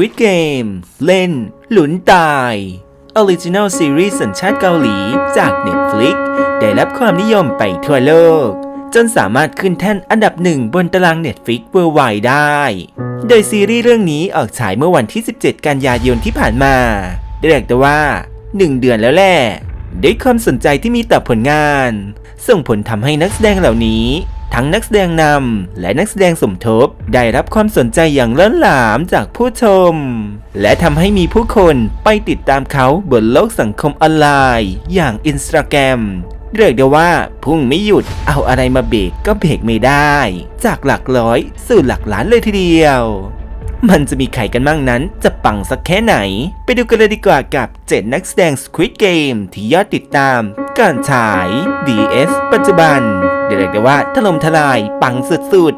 Squid Game เล่น หลุนตาย Original Series สัญชาติเกาหลีจาก Netflix ได้รับความนิยมไปทั่วโลก จนสามารถขึ้นแท่นอันดับหนึ่งบนตาราง Netflix Worldwide ได้ โดยซีรีส์เรื่องนี้ออกฉายเมื่อวันที่ 17 กันยายนที่ผ่านมาเรียกได้ว่า 1 เดือนแล้วแหละด้วยความสนใจที่มีต่อผลงาน ส่งผลทำให้นักแสดงเหล่านี้ ทั้งนักแสดงนำและนักแสดงสมทบได้รับความสนใจอย่างล้นหลามจากผู้ชม และทำให้มีผู้คนไปติดตามเขาบนโลกสังคมออนไลน์ อย่างอินสตาแกรมเรียกได้ว่าพุ่งไม่หยุดเอาอะไรมาเบรกก็เบรกไม่ได้ จากหลักร้อยสู่หลักล้านเลยทีเดียว มันจะมีใครกันบ้างนั้น จะปังสักแค่ไหน ไปดูกันเลยดีกว่ากับ 7 นักแสดง Squid Game ที่ยอดติดตามก่อนฉาย DS ปัจจุบันเรียกได้ว่าถล่มทลายปังสุด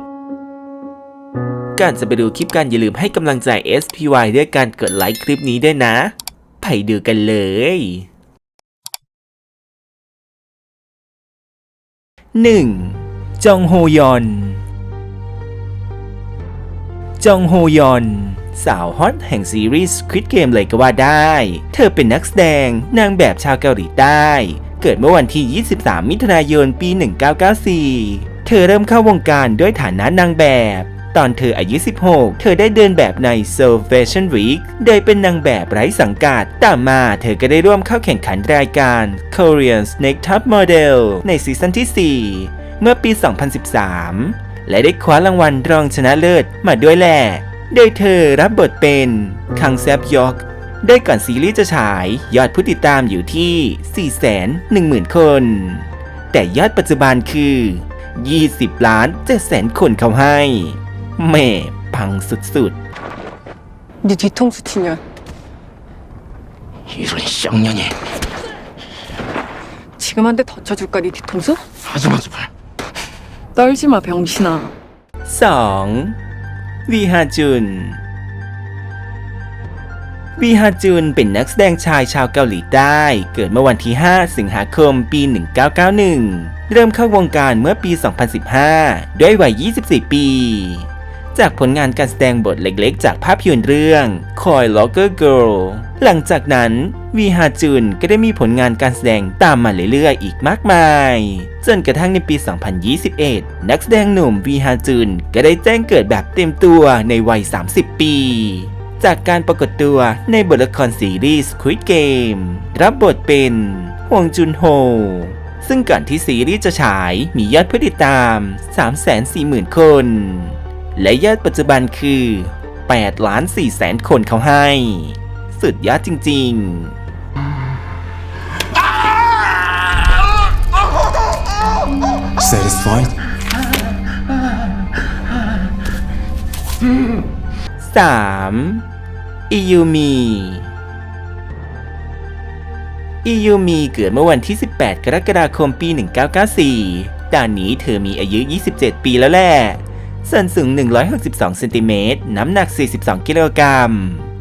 ๆก่อนจะไปดูคลิปกันอย่าลืมให้กำลังใจ SPY ด้วยการกดไลค์คลิปนี้ด้วยนะ ไปดูกันเลย 1. จองโฮยอน จองโฮยอน สาวฮอตแห่งซีรีส์ Squid Game เลยก็ว่าได้ เธอเป็นนักแสดงนางแบบชาวเกาหลีใต้ เกิดเมื่อวันที่ 23 มิถุนายน ปี 1994 เธอเริ่มเข้าวงการด้วยฐานะนางแบบ ตอนเธออายุ 16 เธอได้เดินแบบใน Seoul Fashion Week โดยเป็นนางแบบไร้สังกัด ต่อมาเธอก็ได้ร่วมเข้าแข่งขันรายการ Korean Snake Top Model ในซีซั่นที่ 4 เมื่อปี 2013 และได้คว้ารางวัลรองชนะเลิศมาด้วยแหละ โดยเธอรับบทเป็นคังแซบยอกได้ก่อนซีรีส์จะฉายยอดผู้ติดตามอยู่ที่ 410,000 คน แต่ยอดปัจจุบันคือ 20 ล้าน7แสนคนเขาให้แม่พังสุด 네 뒤통수 치면 이런 쌍년이 지금 한 대 더 쳐줄까 네 뒤통수? 하지마 제발 떨지 마 병신아 ๆ 2. วีฮาจุน วีฮาจุนเป็นนักแสดงชายชาวเกาหลีใต้ เกิดเมื่อวันที่ 5 สิงหาคม ปี 1991 เริ่มเข้าวงการเมื่อปี 2015 ด้วยวัย 24 ปี จากผลงานการแสดงบทเล็กๆ จากภาพยนตร์เรื่อง Coy Locker Girl หลังจากนั้นวีฮาจุนก็ได้มีผลงานการแสดงตามมาเรื่อยๆ อีกมากมาย จนกระทั่งในปี 2021 นักแสดงหนุ่มวีฮาจุนก็ได้แจ้งเกิดแบบเต็มตัวในวัย 30 ปี จากการปรากฏตัวในบทละครซีรีส์ Squid Game รับบทเป็นฮวงจุนโฮซึ่งก่อนที่ซีรีส์จะฉายมียอดผู้ติดตาม 340,000 คน และยอดปัจจุบันคือ8ล้าน4แสนคนเขาให้ สุดยอดจริงๆ Satisfied? 3. อิยูมีอิยูมีเกิดเมื่อวันที่ 18 กรกฎาคมปี 1994ตอนนี้เธอมีอายุ 27 ปีแล้วแหละ ส่วนสูง 162เซนติเมตร น้ำหนัก 42 กิโลกรัม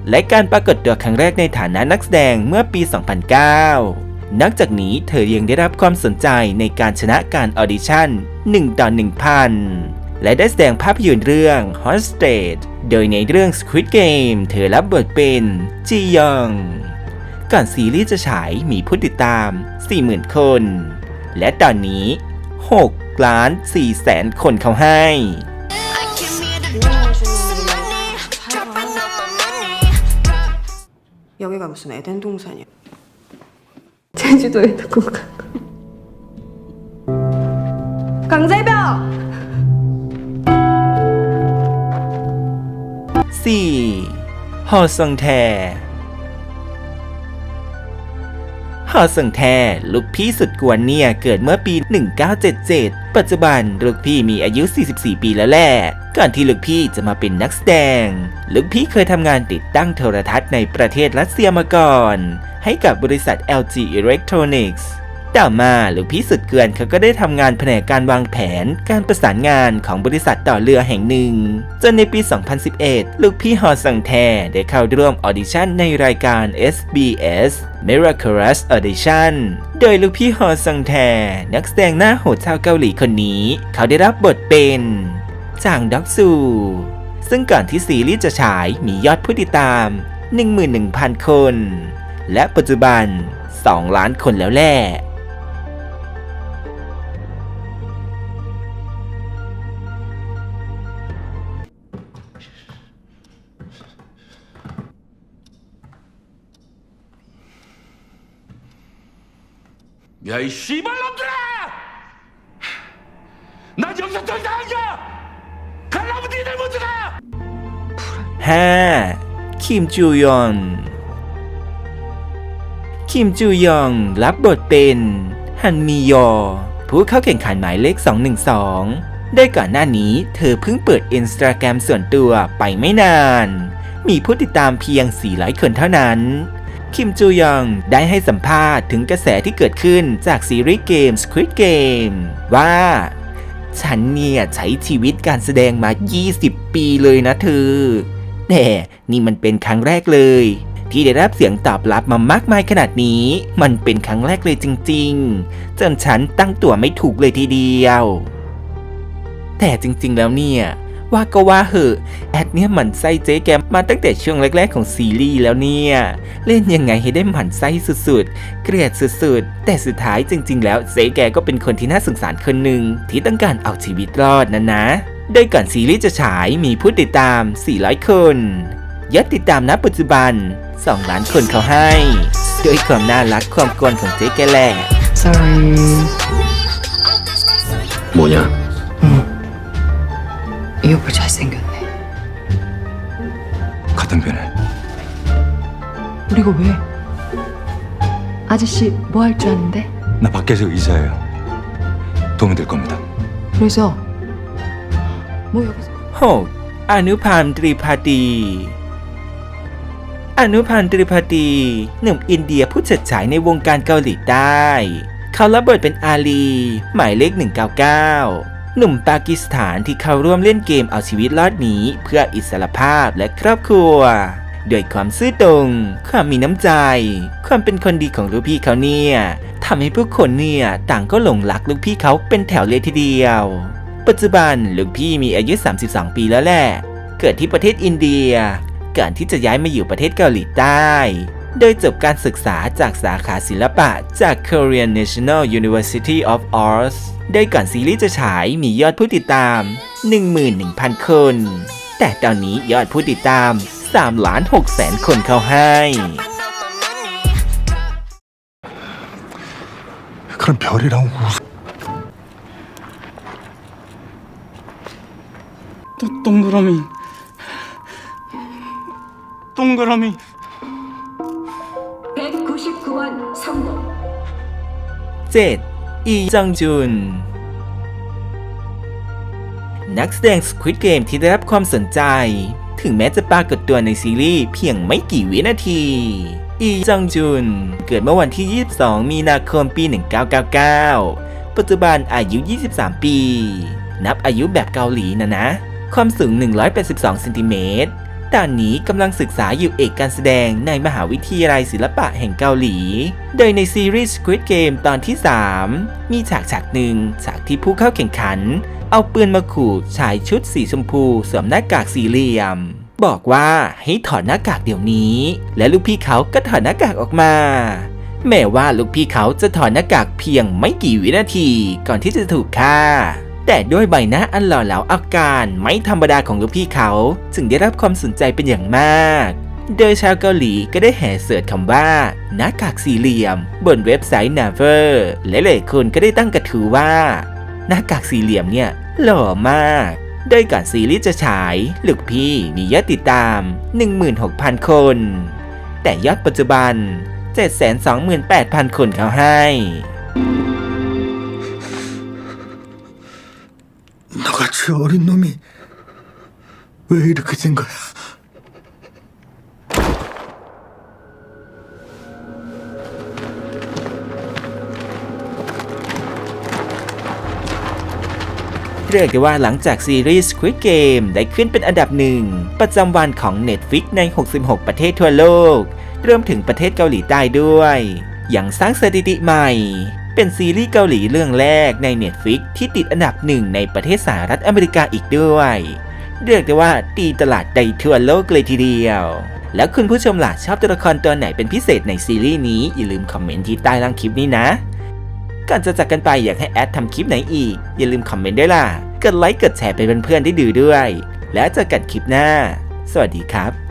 และการปรากฏตัวครั้งแรกในฐานะนักแสดงเมื่อปี 2009 นอกจากนี้เธอยังได้รับความสนใจในการชนะการออดิชั่น 1 ต่อ 1,000 และได้แสดงภาพยนตร์เรื่อง Hostage โดยในเรื่อง Squid Game เธอรับบทเป็นจียอง ก่อนซีรีส์จะฉายมีผู้ติดตาม 40,000 คน และตอนนี้ 6 ล้าน4แสนคนเขาให้ 여기가 무슨 에덴 동산이야? 제주도에 누군가 강재병 4. ฮอซังแท ฮอซังแท ลูกพี่สุดกวนเนี่ย เกิดเมื่อปี 1977 ปัจจุบันลูกพี่มีอายุ 44 ปีแล้วแหละก่อนที่ลูกพี่จะมาเป็นนักแสดง ลูกพี่เคยทำงานติดตั้งโทรทัศน์ในประเทศรัสเซียมาก่อน ให้กับบริษัท LG Electronics ต่อมาลูกพี่สุดเกลือนเขาก็ได้ทำงานแผนกการวางแผน การประสานงานของบริษัทต่อเรือแห่งหนึ่ง จนในปี 2011 ลูกพี่ฮอสังแทได้เข้าร่วมออดิชั่นในรายการ SBS Miraculous Audition โดยลูกพี่ฮอสังแท นักแสดงหน้าโหดชาวเกาหลีคนนี้ เขาได้รับบทเป็นจางด็อกซู ซึ่งก่อนที่ซีรีส์จะฉายมียอดผู้ติดตาม 11,000 คน และปัจจุบัน 2 ล้านคนแล้วแหละ 야, 이 씨발놈들아! 난 여기서 더 이상 안 가! 갈라면 니들 먼저 가! 5. คิมจูยอน คิมจูยองรับบทเป็นฮันมียอ ผู้เข้าแข่งขันหมายเลข 212 ได้ก่อนหน้านี้เธอเพิ่งเปิดอินสตาแกรมส่วนตัวไปไม่นาน มีผู้ติดตามเพียง 400 คนเท่านั้น คิมจูยองได้ให้สัมภาษณ์ถึงกระแสที่เกิดขึ้นจากซีรีส์เกม Squid Game ว่า ฉันเนี่ยใช้ชีวิตการแสดงมา 20 ปีเลยนะเธอ แต่นี่มันเป็นครั้งแรกเลย ที่ได้รับเสียงตอบรับมามากมายขนาดนี้ มันเป็นครั้งแรกเลยจริงๆ จนฉันตั้งตัวไม่ถูกเลยทีเดียว แต่จริงๆแล้วเนี่ย ว่าก็ว่าเหอะแอดเนี่ยหมั่นไส้เจ๊แกมมาตั้งแต่ช่วงแรก ๆของซีรีส์แล้วเนี่ย เล่นยังไงให้ได้หมั่นไส้สุดๆ เกลียดสุดๆ แต่สุดท้ายจริง ๆ แล้วเจ๊แกก็เป็นคนที่น่าสงสารคนหนึ่งที่ต้องการเอาชีวิตรอดนะนะโดยก่อนซีรีส์จะฉายมีผู้ติดตาม 400 คนยอดติดตามณปัจจุบัน 2 ล้านคนเขาให้ด้วยความน่ารักความกวนของเจ๊แกแหละ Sorry. 뭐 냐? 이 오빠 잘생겼네. 같은 편에. 우리가 왜? 아저씨 뭐 할 줄 아는데? 나 밖에서 의사예요. 도움이 될 겁니다. 그래서 뭐 여기서 6. อนุพันธ์ตรีพาตี อนุพันธ์ตรีพาตี หนุ่มอินเดียผู้เฉิดฉายในวงการเกาหลีใต้ เขารับบทเป็นอาลี หมายเลข 199 หนุ่มปากีสถานที่เข้าร่วมเล่นเกมเอาชีวิตรอดหนีเพื่ออิสรภาพและครอบครัวโดยความซื่อตรง ความมีน้ำใจ ความเป็นคนดีของลูกพี่เขาเนี่ยทำให้ผู้คนเนี่ยต่างก็หลงรักลูกพี่เขาเป็นแถวเลยทีเดียว ปัจจุบันลูกพี่มีอายุ 32 ปีแล้วแหละ เกิดที่ประเทศอินเดีย ก่อนที่จะย้ายมาอยู่ประเทศเกาหลีใต้ โดยจบการศึกษาจากสาขาศิลปะจาก Korean National University of Arts โดยก่อนซีรีส์จะฉายมียอดผู้ติดตาม 11,000 คน แต่ตอนนี้ยอดผู้ติดตาม3ล้าน6แสนคนเข้าให้ 그럼 별이랑 우스... 또 동그라미 동그라미 199번 성공. 7. อีจองจุน นักแสดง Squid Game ที่ได้รับความสนใจ ถึงแม้จะปรากฏตัวในซีรีส์เพียงไม่กี่วินาที อีจองจุน เกิดเมื่อวันที่ 22 มีนาคมปี 1999 ปัจจุบันอายุ 23 ปี นับอายุแบบเกาหลีนะนะ ความสูง 182 เซนติเมตร ตอนนี้กำลังศึกษาอยู่เอกการแสดงในมหาวิทยาลัยศิลปะแห่งเกาหลี โดยในซีรีส์ Squid Game ตอนที่ 3 มีฉากฉากหนึ่งฉากที่ผู้เข้าแข่งขัน เอาปืนมาขู่ชายชุดสีชมพูสวมหน้ากากสี่เหลี่ยม บอกว่าให้ถอดหน้ากากเดี๋ยวนี้ และลูกพี่เขาก็ถอดหน้ากากออกมาแม้ว่าลูกพี่เขาจะถอดหน้ากากเพียงไม่กี่วินาทีก่อนที่จะถูกฆ่า แต่ด้วยใบหน้าอันหล่อเหลาอาการไม่ธรรมดาของลูกพี่เขาจึงได้รับความสนใจเป็นอย่างมาก โดยชาวเกาหลีก็ได้แห่เสิร์ชคำว่าหน้ากากสี่เหลี่ยม บนเว็บไซต์ Naver และหลายคนก็ได้ตั้งกระทู้ว่า หน้ากากสี่เหลี่ยมเนี่ยหล่อมากโดยก่อนซีรีส์จะฉายลูกพี่มียอดติดตาม 16,000 คน แต่ยอดปัจจุบัน 728,000 คนเขาให้ 너같이 어린 놈이 왜 이렇게 된 거야? เรียกได้ว่าหลังจากซีรีส์ Squid Game ได้ขึ้นเป็นอันดับหนึ่ง ประจำวันของ Netflix ใน 66 ประเทศทั่วโลก รวมถึงประเทศเกาหลีใต้ด้วย ยังสร้างสถิติใหม่ เป็นซีรีส์เกาหลีเรื่องแรกใน Netflix ที่ติดอันดับหนึ่งในประเทศสหรัฐอเมริกาอีกด้วย เรียกได้ว่าตีตลาดใดทั่วโลกเลยทีเดียว แล้วคุณผู้ชมล่ะชอบตัวละครตัวไหนเป็นพิเศษในซีรีส์นี้ อย่าลืมคอมเมนต์ที่ใต้ล่างคลิปนี้นะ ก่อนจะจากกันไปอยากให้แอดทำคลิปไหนอีก อย่าลืมคอมเมนต์ด้วยล่ะ กดไลค์กดแชร์ไปเป็นเพื่อนๆได้ดูด้วย แล้วเจอกันคลิปหน้า สวัสดีครับ